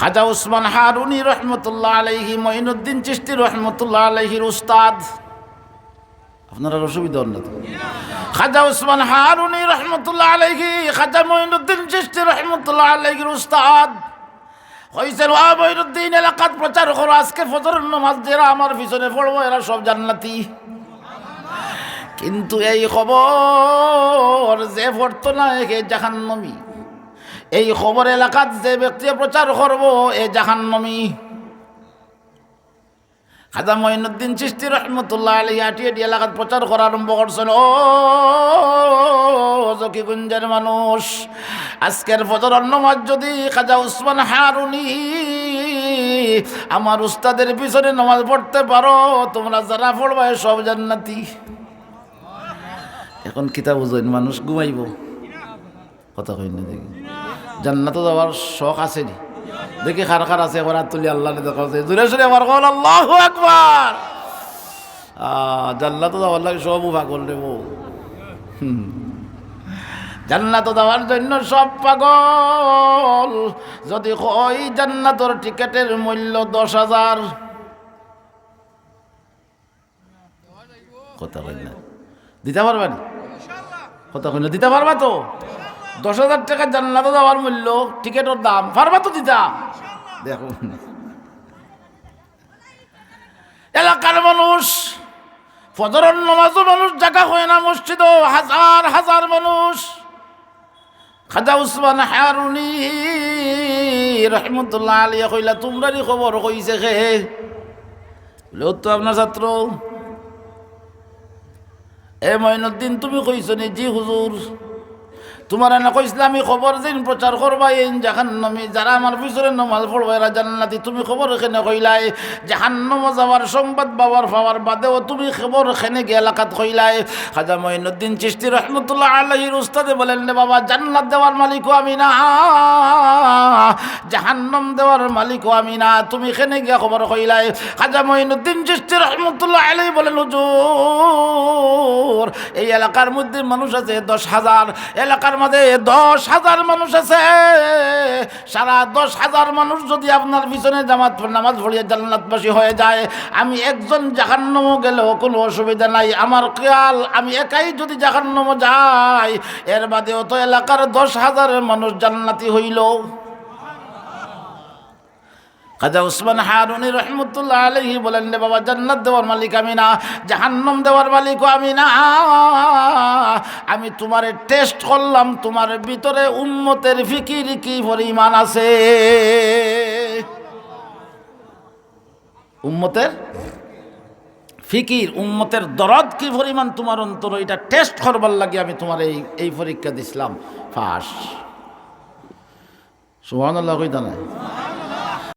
খাজা উসমান হারুনি রহমতুল্লাহ আলহি মঈনুদ্দিন চিস্তি রহমতুল্লাহ আলহির উস্তাদ। আপনার অসুবিধা তো। খাজা উসমান হারুনি রহমতুল্লাহ আলহি খাজা মঈনুদ্দিন চিস্তি রহমতুল্লাহ আলহির উস্তাদ। হয়েছেন ওয়া মঈনুদ্দিন এলাকাত প্রচার করো, আজকে ফজরের নামাজ যারা আমার পিছনে পড়ব, এরা সব জান্নাতি। কিন্তু এই খবর যে পড়তো না, একে জাহান্নমী। এই খবর এলাকাত যে ব্যক্তি প্রচার করব, এ জাহান্নমী। খাজা মঈনুদ্দিন চিস্তি রহমতুল্লাহ আলী আটি এটি এলাকাত প্রচার করা আরম্ভ করছেন। ও, জকিগুঞ্জের মানুষ, আজকের ফজর অন্নমাজ যদি খাজা উসমান হারুনি, আমার উস্তাদের পিছনে নামাজ পড়তে পারো, তোমরা যারা পড়বা সব জান্নাতি। এখন কিতাব বুঝেন মানুষ ঘুমাইব। কথা কই না দেখি। জান্নাত যাওয়ার শখ আছে নি দেখি খার খার আছে এবার তুলি আল্লাহ দেখা জুড়ে সুরে আমার কল আল্লাহ একবার জান্নাত যাওয়ার লাগে সব পাগল রে বউ। হুম। জান্নাত জন্য সব পাগল। যদি কই জান্নাতর টিকেটের মূল্য দশ হাজার। কথা কই দিতে পারবেন কথা কই দিতে পারবা তো? দশ হাজার টাকা জান্নাত যাওয়ার মূল্য টিকেটের দাম পারবা তো দিতা। দেখো। এলাকার মানুষ ফজরের নমাজও মানুষ জায়গা হয় না মসজিদ হাজার হাজার মানুষ। খাজা উসমান হারুনি রহমতুল্লাহ আলিয়া কইলা তোমরারই খবর কইছে খে বলে, তো আপনার ছাত্র। এ মঈনুদ্দিন তুমি কইছো নি জি হুজুর তোমার না কইসলে আমি খবর দিন প্রচার করবা, এই জাহান্নমি যারা আমার পিছনে নমাজ পড়বা, এরা জান্নাতি। তুমি খবর এখানে কইলাই, জাহান্নম যাওয়ার সংবাদ বাবার পাওয়ার বাদেও তুমি খবর এখানে গিয়ে এলাকাত কইলাই। খাজা মঈনুদ্দিন চিস্তি রহমতুল্লাহ আল্লাহির উস্তাদে বলেন রে বাবা, জান্নাত দেওয়ার মালিকও আমি না, জাহান্নম দেওয়ার মালিকও আমি না, তুমি এখানে গিয়া খবর কইলাই। খাজা মঈনুদ্দিন চিস্তি রহমতুল্লাহ আলাই বলেন, হুজুর এই এলাকার মধ্যে মানুষ আছে দশ হাজার, এলাকার মধ্যে দশ হাজার মানুষ আছে। সারা দশ হাজার মানুষ যদি আপনার পিছনে জামাত নামাজ পড়িয়ে জান্নাতবাসী হয়ে যায়, আমি একজন জাহান্নম গেলেও কোনো অসুবিধা নাই। আমার খেয়াল, আমি একাই যদি জাহান্নম যাই, এর বাদেও তো এলাকার দশ হাজারের মানুষ জান্নাতি হইল। খাজা উসমান হারুনি রহমতুল্লাহ আলহি বলেন, রে বাবা, জান্নাত দেওয়ার মালিক আমি না, জাহান্নম দেওয়ার মালিকও আমি না। আমি তোমারে টেস্ট করলাম, তোমার ভিতরে উম্মতের ফিকির কি পরিমাণ আছে? উম্মতের ফিকির, উম্মতের দরদ কি পরিমাণ তোমার অন্তর? এটা টেস্ট করবার লাগে আমি তোমার এই এই পরীক্ষা দিছিলাম। ফাঁস। সুহান আল্লাহ কইতা না